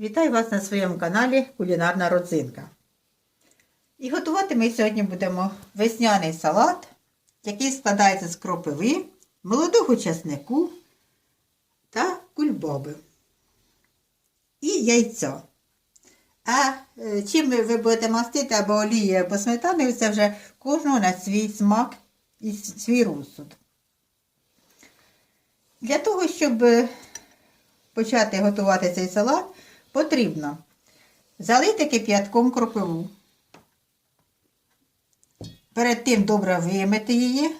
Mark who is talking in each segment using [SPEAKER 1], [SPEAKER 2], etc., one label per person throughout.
[SPEAKER 1] Вітаю вас на своєму каналі Кулінарна родзинка. І готувати ми сьогодні будемо весняний салат, який складається з кропиви, молодого часнику та кульбоби. І яйця. А е, чим ви будете мастити або олією, або сметаною, це вже кожного на свій смак і свій розсуд. Для того, щоб е, почати готувати цей салат, потрібно залити кип'ятком кропиву. Перед тим добре вимити її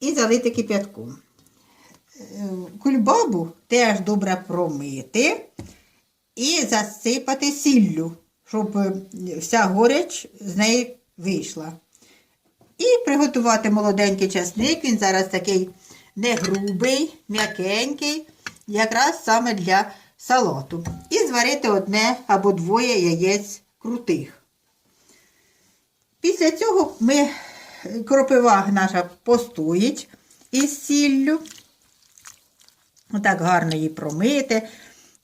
[SPEAKER 1] і залити кип'ятком. Е, Кульбабу теж добре промити і засипати сіллю, щоб вся горіч з неї вийшла. І приготувати молоденький часник. Він зараз такий не грубий, м'якенький, якраз саме для салату. І зварити одне або двоє яєць крутих. Після цього ми кропива наша постоїть із сіллю. Отак гарно її промити.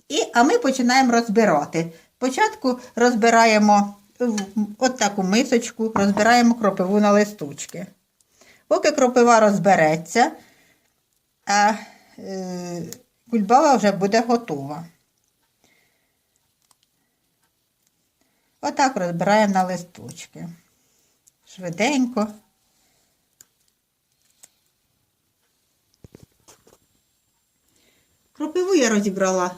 [SPEAKER 1] І, а ми починаємо розбирати. Спочатку розбираємо от таку мисочку, розбираємо кропиву на листочки. Поки кропива розбереться, а е, кульбава вже буде готова. Отак розбираємо на листочки. Швиденько. Кропиву я розібрала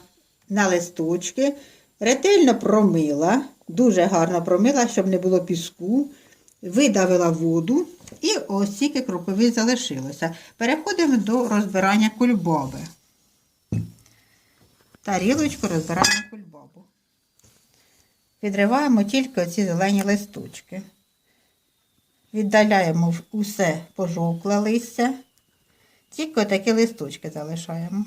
[SPEAKER 1] на листочки, ретельно промила, дуже гарно промила, щоб не було піску, видавила воду і ось тільки кропиви залишилося. Переходимо до розбирання кульбаби. Тарілочку розбираємо кульбабу. Відриваємо тільки оці зелені листочки. Віддаляємо усе пожовкле листя. Тільки такі листочки залишаємо.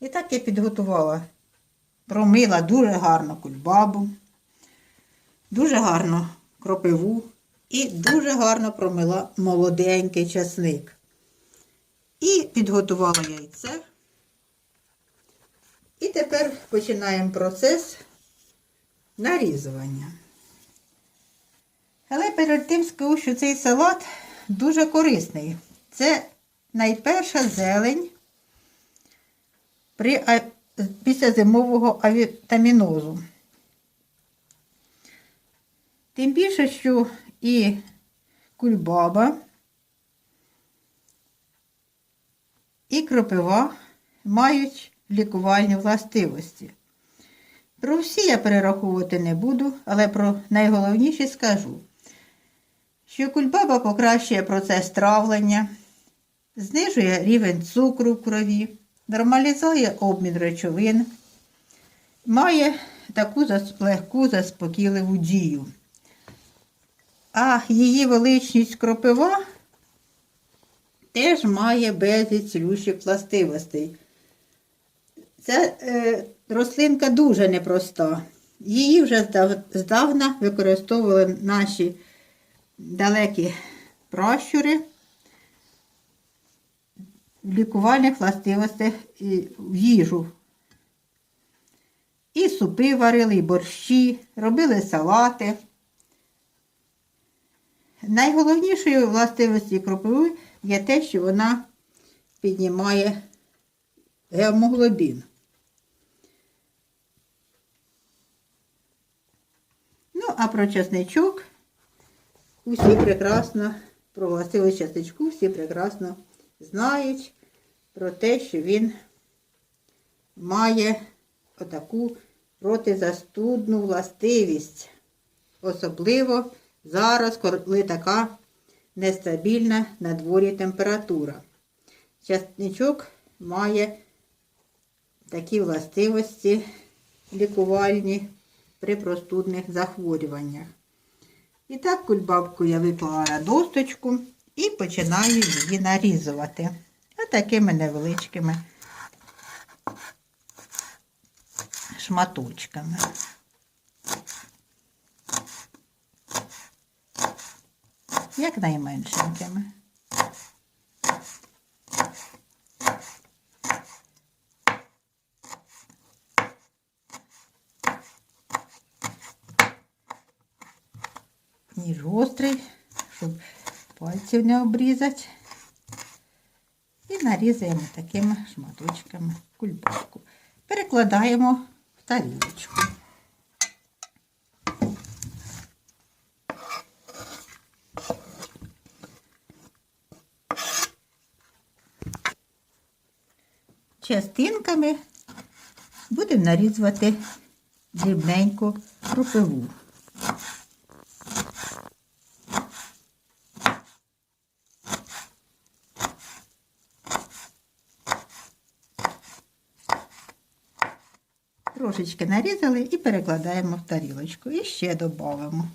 [SPEAKER 1] І так я підготувала, промила дуже гарно кульбабу, дуже гарно кропиву і дуже гарно промила молоденький часник. І підготувала яйце. І тепер починаємо процес нарізування. Але перед тим скажу, що цей салат дуже корисний. Це найперша зелень після зимового авітамінозу. Тим більше, що і кульбаба, і кропива мають лікувальні властивості. Про всі я перераховувати не буду, але про найголовніше скажу, що кульбаба покращує процес травлення, знижує рівень цукру в крові, нормалізує обмін речовин, має таку легку заспокійливу дію. А її величність кропива теж має безліч цілющих властивостей. Ця е, рослинка дуже непроста. Її вже здавна використовували наші далекі пращури в лікувальних властивостях в їжу. І супи варили, і борщі, робили салати. Найголовнішою властивості кропиви є те, що вона піднімає гемоглобін. Ну, а про часничок усі прекрасно, про властивість часничку всі прекрасно знають про те, що він має отаку протизастудну властивість. Особливо зараз, коли така нестабільна на дворі температура. Часничок має такі властивості лікувальні при простудних захворюваннях. І так кульбабку я виклала на досточку і починаю її нарізувати. Отакими невеличкими шматочками. Як найменшенькими. Ніж гострий, щоб пальців не обрізати. І нарізаємо такими шматочками кульбабку. Перекладаємо в тарілочку. Частинками будемо нарізувати дрібненько кропиву. Трошечки нарізали і перекладаємо в тарілочку. І ще додаємо.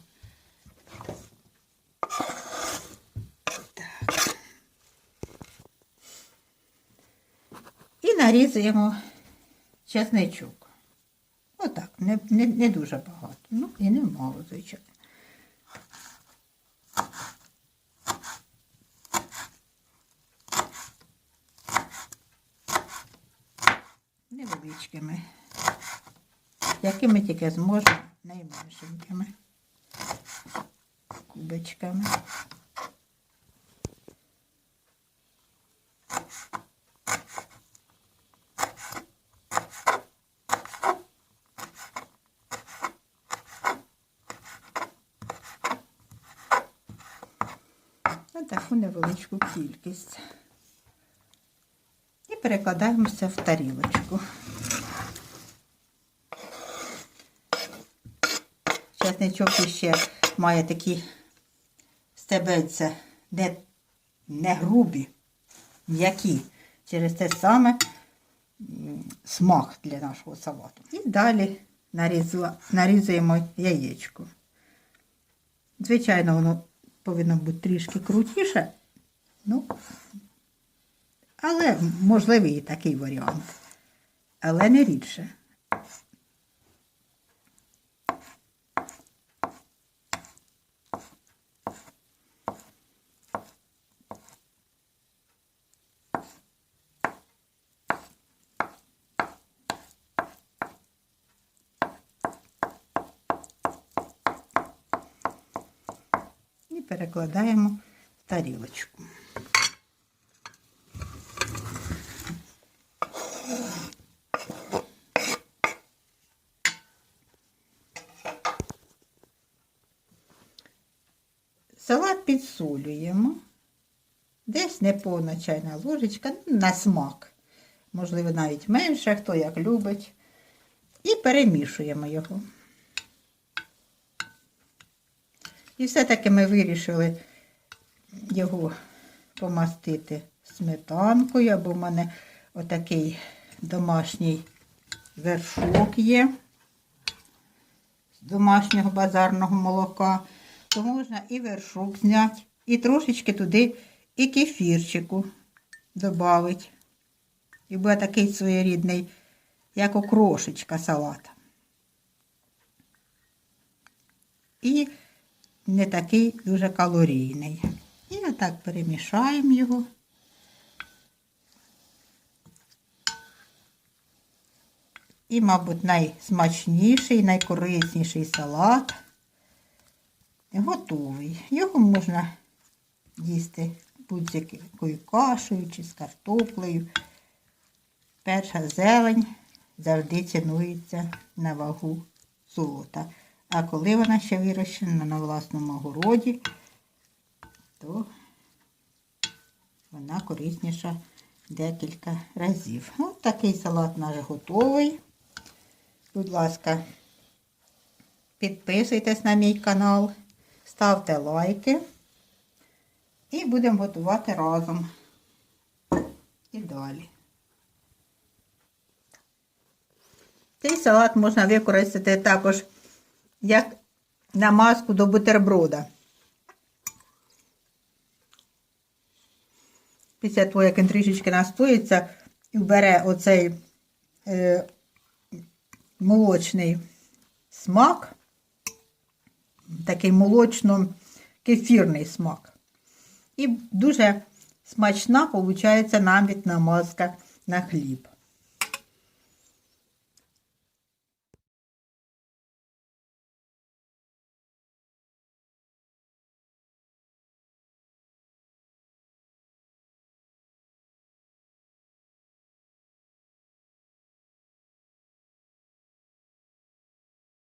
[SPEAKER 1] Так. І нарізуємо чесничок. Отак, не, не, не дуже багато. Ну і не мало, звичайно. Невеличкими якими тільки зможемо найменшенькими кубочками. Ось таку невеличку кількість. І перекладаємо все в тарілочку. Часничок ще має такі стебельця не, не грубі, м'які. Через те саме смак для нашого салату. І далі нарізу- нарізуємо яєчко. Звичайно, воно повинно бути трішки крутіше, ну, але можливий і такий варіант. Але не рідше. і перекладаємо в тарілочку. Салат підсолюємо. Десь неповна чайна ложечка ну, на смак. Можливо, навіть менше, хто як любить. І перемішуємо його. І все-таки ми вирішили його помастити сметанкою, або в мене отакий домашній вершок є з домашнього базарного молока. То можна і вершок зняти, і трошечки туди і кефірчику додати. І буде такий своєрідний, як окрошечка салата. І не такий дуже калорійний. І отак перемішаємо його. І, мабуть, найсмачніший, найкорисніший салат готовий. Його можна їсти будь-якою кашею чи з картоплею. Перша зелень завжди цінується на вагу золота. А коли вона ще вирощена на власному городі, то вона корисніша декілька разів. Ось такий салат наш готовий. Будь ласка, підписуйтесь на мій канал, ставте лайки і будемо готувати разом. І далі. Цей салат можна використати також як намазку до бутерброда. Після того, як він трішечки настоїться і вбере оцей е, молочний смак, такий молочно кефірний смак. І дуже смачна, виходить, навіть намазка на хліб.